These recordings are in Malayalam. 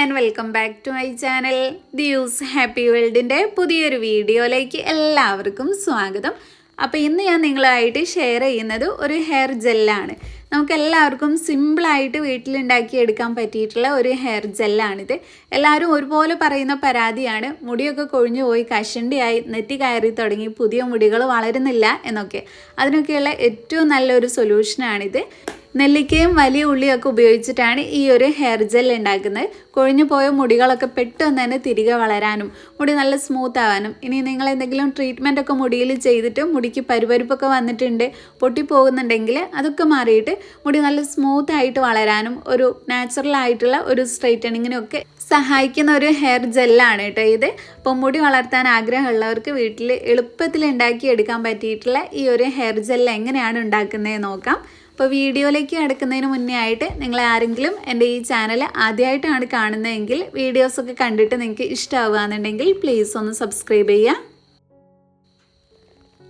And welcome back to my channel ദിയൂസ് happy വേൾഡിന്റെ പുതിയൊരു വീഡിയോയിലേക്ക് എല്ലാവർക്കും സ്വാഗതം. അപ്പോൾ ഇന്ന് ഞാൻ നിങ്ങളായിട്ട് ഷെയർ ചെയ്യുന്നത് ഒരു ഹെയർ ജെല്ലാണ് നമുക്കെല്ലാവർക്കും സിമ്പിളായിട്ട് വീട്ടിലുണ്ടാക്കി എടുക്കാൻ പറ്റിയിട്ടുള്ള ഒരു ഹെയർ ജെല്ലാണിത് എല്ലാവരും ഒരുപോലെ പറയുന്ന പരാതിയാണ്. മുടിയൊക്കെ കൊഴിഞ്ഞു പോയി കഷണ്ടിയായി നെറ്റി കയറി തുടങ്ങി പുതിയ മുടികൾ വളരുന്നില്ല എന്നൊക്കെ. അതിനൊക്കെയുള്ള ഏറ്റവും നല്ലൊരു സൊല്യൂഷനാണിത് നെല്ലിക്കയും വലിയ ഉള്ളിയൊക്കെ ഉപയോഗിച്ചിട്ടാണ് ഈ ഒരു ഹെയർ ജെൽ ഉണ്ടാക്കുന്നത്. കൊഴിഞ്ഞു പോയ മുടികളൊക്കെ പെട്ടെന്ന് തന്നെ തിരികെ വളരാനും മുടി നല്ല സ്മൂത്ത് ആവാനും. ഇനി നിങ്ങൾ എന്തെങ്കിലും ട്രീറ്റ്മെന്റ് ഒക്കെ മുടിയിൽ ചെയ്തിട്ട് മുടിക്ക് പരുപരുപ്പൊക്കെ വന്നിട്ടുണ്ട് പൊട്ടിപ്പോകുന്നുണ്ടെങ്കിൽ അതൊക്കെ മാറിയിട്ട് മുടി നല്ല സ്മൂത്ത് ആയിട്ട് വളരാനും ഒരു നാച്ചുറൽ ആയിട്ടുള്ള ഒരു സ്ട്രൈറ്റനിങ്ങിനൊക്കെ സഹായിക്കുന്ന ഒരു ഹെയർ ജെല്ലാണ് കേട്ടോ ഇത്. അപ്പോൾ മുടി വളർത്താൻ ആഗ്രഹമുള്ളവർക്ക് വീട്ടിൽ എളുപ്പത്തിൽ ഉണ്ടാക്കി എടുക്കാൻ പറ്റിയിട്ടുള്ള ഈ ഒരു ഹെയർ ജെല്ല് എങ്ങനെയാണ് ഉണ്ടാക്കുന്നത് നോക്കാം. അപ്പോൾ വീഡിയോയിലേക്ക് കിടക്കുന്നതിന് മുന്നേ ആയിട്ട് നിങ്ങൾ ആരെങ്കിലും എന്റെ ഈ ചാനൽ ആദ്യമായിട്ടാണ് കാണുന്നതെങ്കിൽ വീഡിയോസൊക്കെ കണ്ടിട്ട് നിങ്ങൾക്ക് ഇഷ്ടമാവുകയെന്നുണ്ടെങ്കിൽ പ്ലീസ് ഒന്ന് സബ്സ്ക്രൈബ് ചെയ്യുക.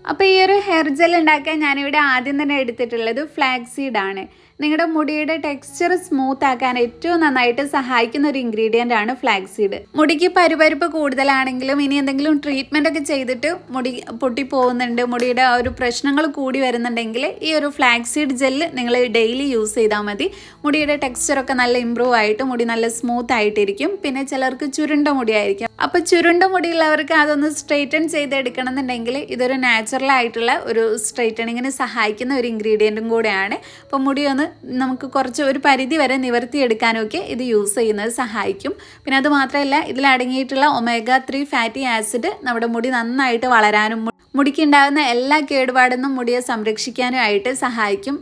അപ്പോൾ ഈ ഒരു ഹെയർ ജെൽ ഉണ്ടാക്കാൻ ഞാനിവിടെ ആദ്യം തന്നെ എടുത്തിട്ടുള്ളത് ഫ്ലാക്സീഡാണ് നിങ്ങളുടെ മുടിയുടെ ടെക്സ്ചർ സ്മൂത്ത് ആക്കാൻ ഏറ്റവും നന്നായിട്ട് സഹായിക്കുന്ന ഒരു ഇൻഗ്രീഡിയന്റ് ആണ് ഫ്ലാക്സീഡ് മുടിക്ക് പരുപരുപ്പ് കൂടുതലാണെങ്കിലും ഇനി എന്തെങ്കിലും ട്രീറ്റ്മെന്റ് ഒക്കെ ചെയ്തിട്ട് മുടി പൊട്ടിപ്പോകുന്നുണ്ട് മുടിയുടെ ഒരു പ്രശ്നങ്ങൾ കൂടി വരുന്നുണ്ടെങ്കിൽ ഈ ഒരു ഫ്ലാക്സീഡ് ജെല്ല് നിങ്ങൾ ഡെയിലി യൂസ് ചെയ്താൽ മതി. മുടിയുടെ ടെക്സ്ചറൊക്കെ നല്ല ഇമ്പ്രൂവ് ആയിട്ട് മുടി നല്ല സ്മൂത്ത് ആയിട്ടിരിക്കും. പിന്നെ ചിലർക്ക് ചുരുണ്ട മുടിയായിരിക്കും. അപ്പോൾ ചുരുണ്ട മുടിയുള്ളവർക്ക് അതൊന്ന് സ്ട്രെയിറ്റൺ ചെയ്തെടുക്കണം എന്നുണ്ടെങ്കിൽ ഇതൊരു നാച്ചുറൽ ആയിട്ടുള്ള ഒരു സ്ട്രെയിറ്റണിങ്ങിന് സഹായിക്കുന്ന ഒരു ഇൻഗ്രീഡിയന്റും കൂടെയാണ്. അപ്പോൾ മുടി ഒന്ന് നമുക്ക് കുറച്ച് ഒരു പരിധി വരെ നിവർത്തിയെടുക്കാനൊക്കെ ഇത് യൂസ് ചെയ്യുന്നത് സഹായിക്കും. പിന്നെ അത് മാത്രമല്ല ഇതിൽ അടങ്ങിയിട്ടുള്ള ഒമേഗ ത്രീ ഫാറ്റി ആസിഡ് നമ്മുടെ മുടി നന്നായിട്ട് വളരാനും മുടിക്കുണ്ടാകുന്ന എല്ലാ കേടുപാടെന്നും മുടിയെ സംരക്ഷിക്കാനും ആയിട്ട് സഹായിക്കും.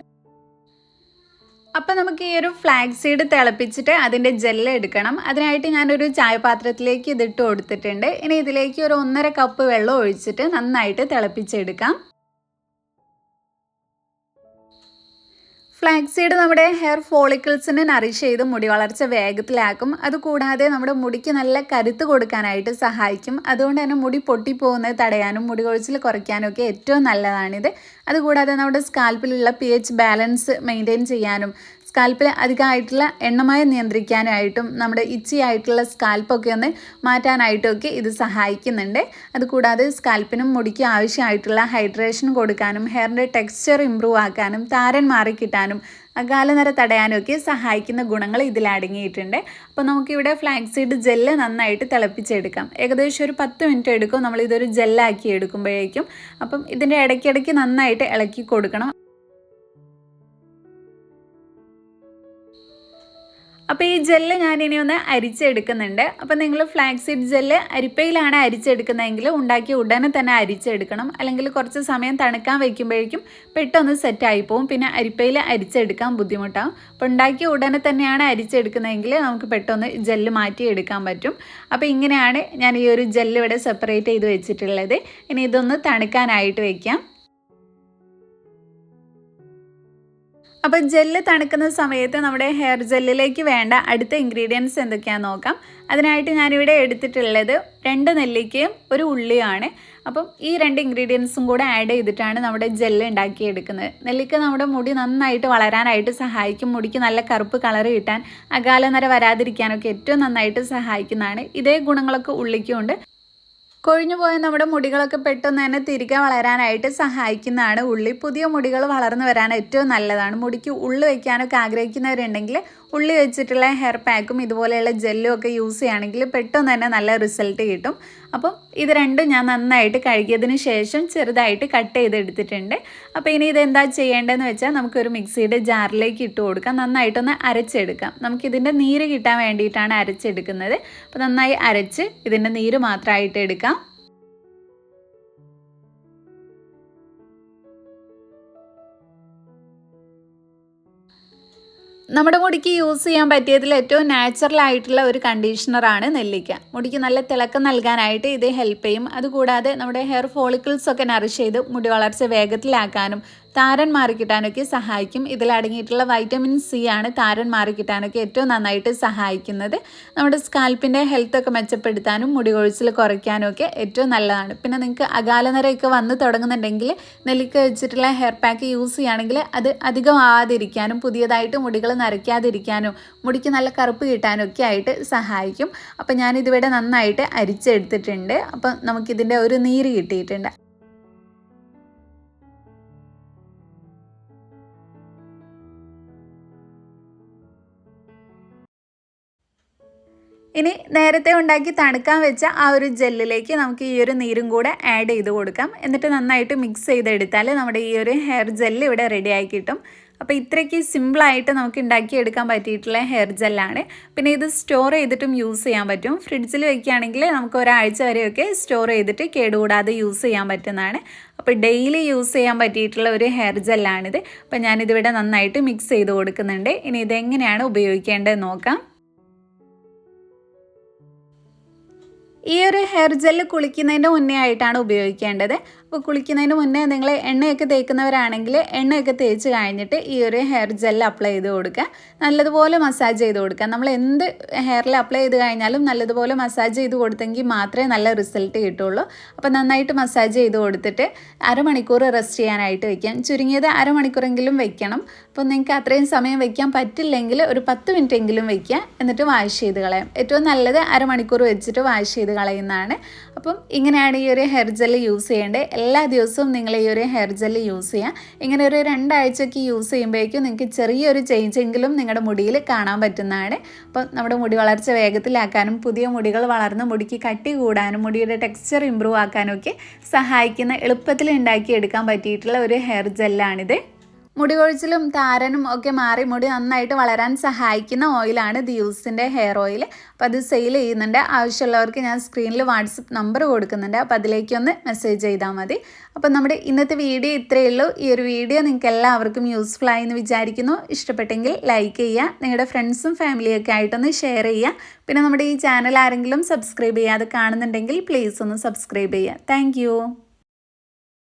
അപ്പം നമുക്ക് ഈ ഒരു ഫ്ലാഗ് സീഡ് തിളപ്പിച്ചിട്ട് അതിന്റെ ജെല്ല് എടുക്കണം. അതിനായിട്ട് ഞാനൊരു ചായപാത്രത്തിലേക്ക് ഇതിട്ട് കൊടുത്തിട്ടുണ്ട്. ഇനി ഇതിലേക്ക് ഒരു ഒന്നര കപ്പ് വെള്ളം ഒഴിച്ചിട്ട് നന്നായിട്ട് തിളപ്പിച്ചെടുക്കാം. ഫ്ലാക്സീഡ് നമ്മുടെ ഹെയർ ഫോളിക്കിൾസിനെ നറിഷ് ചെയ്ത് മുടി വളർച്ച വേഗത്തിലാക്കും. അതുകൂടാതെ നമ്മുടെ മുടിക്ക് നല്ല കരുത്ത് കൊടുക്കാനായിട്ട് സഹായിക്കും. അതുകൊണ്ട് തന്നെ മുടി പൊട്ടിപ്പോകുന്നത് തടയാനും മുടി കൊഴിച്ചിൽ കുറയ്ക്കാനും ഒക്കെ ഏറ്റവും നല്ലതാണിത്. അതുകൂടാതെ നമ്മുടെ സ്കാൽപ്പിലുള്ള പി എച്ച് ബാലൻസ് മെയിന്റെയിൻ ചെയ്യാനും സ്കാൽപ്പിൽ അധികമായിട്ടുള്ള എണ്ണമയം നിയന്ത്രിക്കാനായിട്ടും നമ്മുടെ ഇച്ചി ആയിട്ടുള്ള സ്കാൽപ്പൊക്കെ ഒന്ന് മാറ്റാനായിട്ടൊക്കെ ഇത് സഹായിക്കുന്നുണ്ട്. അതുകൂടാതെ സ്കാൽപ്പിനും മുടിക്കും ആവശ്യമായിട്ടുള്ള ഹൈഡ്രേഷൻ കൊടുക്കാനും ഹെയറിന്റെ ടെക്സ്ചർ ഇമ്പ്രൂവ് ആക്കാനും താരൻ മാറിക്കിട്ടാനും അകാലനര തടയാനും ഒക്കെ സഹായിക്കുന്ന ഗുണങ്ങൾ ഇതിൽ അടങ്ങിയിട്ടുണ്ട്. അപ്പോൾ നമുക്കിവിടെ ഫ്ലാക്സീഡ് ജെല്ല് നന്നായിട്ട് തിളപ്പിച്ചെടുക്കാം. ഏകദേശം ഒരു പത്ത് മിനിറ്റ് എടുക്കും. നമ്മൾ ഇതൊരു ജെല്ലാക്കി എടുക്കുമ്പോഴേക്കും. അപ്പം ഇതിന്റെ ഇടയ്ക്കിടയ്ക്ക് നന്നായിട്ട് ഇളക്കി കൊടുക്കണം. അപ്പോൾ ഈ ജെല്ല് ഞാൻ ഇനി ഒന്ന് അരിച്ചെടുക്കുന്നുണ്ട്. അപ്പോൾ നിങ്ങൾ ഫ്ലാക്സീഡ് ജെല്ല് അരിപ്പയിലാണ് അരിച്ചെടുക്കുന്നതെങ്കിൽ ഉണ്ടാക്കി ഉടനെ തന്നെ അരിച്ചെടുക്കണം. അല്ലെങ്കിൽ കുറച്ച് സമയം തണുക്കാൻ വയ്ക്കുമ്പോഴേക്കും പെട്ടെന്ന് സെറ്റായി പോകും പിന്നെ അരിപ്പയിൽ അരിച്ചെടുക്കാൻ ബുദ്ധിമുട്ടാവും. അപ്പോൾ ഉണ്ടാക്കി ഉടനെ തന്നെയാണ് അരിച്ചെടുക്കുന്നതെങ്കിൽ നമുക്ക് പെട്ടെന്ന് ജെല്ല് മാറ്റി എടുക്കാൻ പറ്റും. അപ്പോൾ ഇങ്ങനെയാണ് ഞാൻ ഈ ഒരു ജെല്ല് ഇവിടെ സെപ്പറേറ്റ് ചെയ്ത് വെച്ചിട്ടുള്ളത്. ഇനി ഇതൊന്ന് തണുക്കാനായിട്ട് വയ്ക്കാം അപ്പോൾ ജെല്ല് തണുക്കുന്ന സമയത്ത് നമ്മുടെ ഹെയർ ജെല്ലിലേക്ക് വേണ്ട അടുത്ത ഇൻഗ്രീഡിയൻസ് എന്തൊക്കെയാണെന്ന് നോക്കാം. അതിനായിട്ട് ഞാനിവിടെ എടുത്തിട്ടുള്ളത് രണ്ട് നെല്ലിക്കയും ഒരു ഉള്ളിയാണ് അപ്പം ഈ രണ്ട് ഇൻഗ്രീഡിയൻസും കൂടെ ആഡ് ചെയ്തിട്ടാണ് നമ്മുടെ ജെല്ല് ഉണ്ടാക്കിയെടുക്കുന്നത്. നെല്ലിക്ക നമ്മുടെ മുടി നന്നായിട്ട് വളരാനായിട്ട് സഹായിക്കും. മുടിക്ക് നല്ല കറുപ്പ് കളർ കിട്ടാൻ അകാലനര വരാതിരിക്കാനൊക്കെ ഏറ്റവും നന്നായിട്ട് സഹായിക്കുന്നതാണ്. ഇതേ ഗുണങ്ങളൊക്കെ ഉള്ളിക്കുമുണ്ട്. കൊഴിഞ്ഞു പോയ നമ്മുടെ മുടികളൊക്കെ പെട്ടെന്ന് തന്നെ തിരികെ വളരാനായിട്ട് സഹായിക്കുന്നതാണ് ഉള്ളി. പുതിയ മുടികൾ വളർന്നു വരാൻ ഏറ്റവും നല്ലതാണ്. മുടിക്ക് ഉള്ളി വയ്ക്കാനൊക്കെ ആഗ്രഹിക്കുന്നവരുണ്ടെങ്കിൽ ഉള്ളി വെച്ചിട്ടുള്ള ഹെയർ പാക്കും ഇതുപോലെയുള്ള ജെല്ലും ഒക്കെ യൂസ് ചെയ്യുകയാണെങ്കിൽ പെട്ടെന്ന് തന്നെ നല്ല റിസൾട്ട് കിട്ടും. അപ്പം ഇത് രണ്ടും ഞാൻ നന്നായിട്ട് കഴുകിയതിന് ശേഷം ചെറുതായിട്ട് കട്ട് ചെയ്തെടുത്തിട്ടുണ്ട്. അപ്പോൾ ഇനി ഇതെന്താ ചെയ്യേണ്ടതെന്ന് വെച്ചാൽ നമുക്കൊരു മിക്സിയുടെ ജാറിലേക്ക് ഇട്ട് കൊടുക്കാം. നന്നായിട്ടൊന്ന് അരച്ചെടുക്കാം. നമുക്കിതിന്റെ നീര് കിട്ടാൻ വേണ്ടിയിട്ടാണ് അരച്ചെടുക്കുന്നത്. അപ്പോൾ നന്നായി അരച്ച് ഇതിന്റെ നീര് മാത്രമായിട്ട് എടുക്കാം. നമ്മുടെ മുടിക്ക് യൂസ് ചെയ്യാൻ പറ്റിയതിൽ ഏറ്റവും നാച്ചുറൽ ആയിട്ടുള്ള ഒരു കണ്ടീഷണറാണ് നെല്ലിക്ക. മുടിക്ക് നല്ല തിളക്കം നൽകാനായിട്ട് ഇത് ഹെൽപ്പ് ചെയ്യും. അതുകൂടാതെ നമ്മുടെ ഹെയർ ഫോളിക്കിൾസ് ഒക്കെ നറിഷ് ചെയ്ത് മുടി വളർച്ച വേഗത്തിലാക്കാനും താരൻ മാറിക്കിട്ടാനൊക്കെ സഹായിക്കും. ഇതിലടങ്ങിയിട്ടുള്ള വൈറ്റമിൻ സി ആണ് താരൻ മാറിക്കിട്ടാനൊക്കെ ഏറ്റവും നന്നായിട്ട് സഹായിക്കുന്നത്. നമ്മുടെ സ്കാൽപ്പിന്റെ ഹെൽത്തൊക്കെ മെച്ചപ്പെടുത്താനും മുടി കൊഴിച്ചിൽ കുറയ്ക്കാനും ഒക്കെ ഏറ്റവും നല്ലതാണ്. പിന്നെ നിങ്ങൾക്ക് അകാലനരയൊക്കെ വന്ന് തുടങ്ങുന്നുണ്ടെങ്കിൽ നെല്ലിക്ക വെച്ചിട്ടുള്ള ഹെയർ പാക്ക് യൂസ് ചെയ്യുകയാണെങ്കിൽ അത് അധികം ആവാതിരിക്കാനും പുതിയതായിട്ട് മുടികൾ നരയ്ക്കാതിരിക്കാനും മുടിക്ക് നല്ല കറുപ്പ് കിട്ടാനും ഒക്കെ ആയിട്ട് സഹായിക്കും. അപ്പോൾ ഞാനിതിവിടെ നന്നായിട്ട് അരിച്ചെടുത്തിട്ടുണ്ട്. അപ്പം നമുക്കിതിന്റെ ഒരു നീര് കിട്ടിയിട്ടുണ്ട്. ഇനി നേരത്തെ ഉണ്ടാക്കി തണുക്കാൻ വെച്ച ആ ഒരു ജെല്ലിലേക്ക് നമുക്ക് ഈ ഒരു നീരും കൂടെ ആഡ് ചെയ്ത് കൊടുക്കാം. എന്നിട്ട് നന്നായിട്ട് മിക്സ് ചെയ്തെടുത്താൽ നമ്മുടെ ഈ ഒരു ഹെയർ ജെല്ല് ഇവിടെ റെഡി ആയി കിട്ടും. അപ്പോൾ ഇത്രയ്ക്ക് സിമ്പിളായിട്ട് നമുക്ക് ഉണ്ടാക്കിയെടുക്കാൻ പറ്റിയിട്ടുള്ള ഹെയർ ജെല്ലാണ് പിന്നെ ഇത് സ്റ്റോർ ചെയ്തിട്ടും യൂസ് ചെയ്യാൻ പറ്റും. ഫ്രിഡ്ജിൽ വെക്കുകയാണെങ്കിൽ നമുക്ക് ഒരാഴ്ച വരെയൊക്കെ സ്റ്റോർ ചെയ്തിട്ട് കേടുകൂടാതെ യൂസ് ചെയ്യാൻ പറ്റുന്നതാണ്. അപ്പോൾ ഡെയിലി യൂസ് ചെയ്യാൻ പറ്റിയിട്ടുള്ള ഒരു ഹെയർ ജെല്ലാണിത് അപ്പോൾ ഞാനിതിവിടെ നന്നായിട്ട് മിക്സ് ചെയ്ത് കൊടുക്കുന്നുണ്ട്. ഇനി ഇതെങ്ങനെയാണ് ഉപയോഗിക്കേണ്ടത് നോക്കാം. ഈ ഒരു ഹെയർ ജെല്ല് കുളിക്കുന്നതിന്റെ മുന്നേ ആയിട്ടാണ് ഉപയോഗിക്കേണ്ടത്. അപ്പോൾ കുളിക്കുന്നതിന് മുന്നേ നിങ്ങൾ എണ്ണയൊക്കെ തേക്കുന്നവരാണെങ്കിൽ എണ്ണയൊക്കെ തേച്ച് കഴിഞ്ഞിട്ട് ഈ ഒരു ഹെയർ ജെൽ അപ്ലൈ ചെയ്ത് കൊടുക്കുക. നല്ലതുപോലെ മസാജ് ചെയ്ത് കൊടുക്കുക. നമ്മൾ എന്ത് ഹെയറിൽ അപ്ലൈ ചെയ്ത് കഴിഞ്ഞാലും നല്ലതുപോലെ മസാജ് ചെയ്ത് കൊടുത്തെങ്കിൽ മാത്രമേ നല്ല റിസൾട്ട് കിട്ടുള്ളൂ. അപ്പോൾ നന്നായിട്ട് മസാജ് ചെയ്ത് കൊടുത്തിട്ട് അരമണിക്കൂർ റെസ്റ്റ് ചെയ്യാനായിട്ട് വെക്കാം. ചുരുങ്ങിയത് അരമണിക്കൂറെങ്കിലും വെക്കണം. അപ്പോൾ നിങ്ങൾക്ക് അത്രയും സമയം വെക്കാൻ പറ്റില്ലെങ്കിൽ ഒരു പത്ത് മിനിറ്റ് എങ്കിലും വെക്കുക. എന്നിട്ട് വാഷ് ചെയ്ത് കളയാം. ഏറ്റവും നല്ലത് അരമണിക്കൂർ വെച്ചിട്ട് വാഷ് ചെയ്ത് കളയുന്നതാണ്. അപ്പം ഇങ്ങനെയാണ് ഈ ഒരു ഹെയർ ജെല്ല് യൂസ് ചെയ്യേണ്ടത്. എല്ലാ ദിവസവും നിങ്ങൾ ഈ ഒരു ഹെയർ ജെല്ല് യൂസ് ചെയ്യാം. ഇങ്ങനെ ഒരു രണ്ടാഴ്ചയ്ക്ക് യൂസ് ചെയ്യുമ്പോഴേക്കും നിങ്ങൾക്ക് ചെറിയൊരു ചേഞ്ചെങ്കിലും നിങ്ങളുടെ മുടിയിൽ കാണാൻ പറ്റുന്നതാണ്. അപ്പം നമ്മുടെ മുടി വളർച്ച വേഗത്തിലാക്കാനും പുതിയ മുടികൾ വളർന്ന് മുടിക്ക് കട്ടി കൂടാനും മുടിയുടെ ടെക്സ്ചർ ഇമ്പ്രൂവ് ആക്കാനും ഒക്കെ സഹായിക്കുന്ന എളുപ്പത്തിൽ ഉണ്ടാക്കിയെടുക്കാൻ പറ്റിയിട്ടുള്ള ഒരു ഹെയർ ജെല്ലാണിത് മുടി കൊഴിച്ചിലും താരനും ഒക്കെ മാറി മുടി നന്നായിട്ട് വളരാൻ സഹായിക്കുന്ന ഓയിലാണ് ദിയൂസിന്റെ ഹെയർ ഓയിൽ. അപ്പോൾ അത് സെയിൽ ചെയ്യുന്നുണ്ട്. ആവശ്യമുള്ളവർക്ക് ഞാൻ സ്ക്രീനിൽ വാട്സപ്പ് നമ്പർ കൊടുക്കുന്നുണ്ട്. അപ്പോൾ അതിലേക്കൊന്ന് മെസ്സേജ് ചെയ്താൽ മതി. അപ്പോൾ നമ്മുടെ ഇന്നത്തെ വീഡിയോ ഇത്രയേ ഉള്ളൂ. ഈ ഒരു വീഡിയോ നിങ്ങൾക്ക് എല്ലാവർക്കും യൂസ്ഫുൾ ആയി എന്ന് വിചാരിക്കുന്നു. ഇഷ്ടപ്പെട്ടെങ്കിൽ ലൈക്ക് ചെയ്യുക. നിങ്ങളുടെ ഫ്രണ്ട്സും ഫാമിലിയൊക്കെ ആയിട്ടൊന്ന് ഷെയർ ചെയ്യുക. പിന്നെ നമ്മുടെ ഈ ചാനൽ ആരെങ്കിലും സബ്സ്ക്രൈബ് ചെയ്യാതെ കാണുന്നുണ്ടെങ്കിൽ പ്ലീസ് ഒന്ന് സബ്സ്ക്രൈബ് ചെയ്യുക. താങ്ക്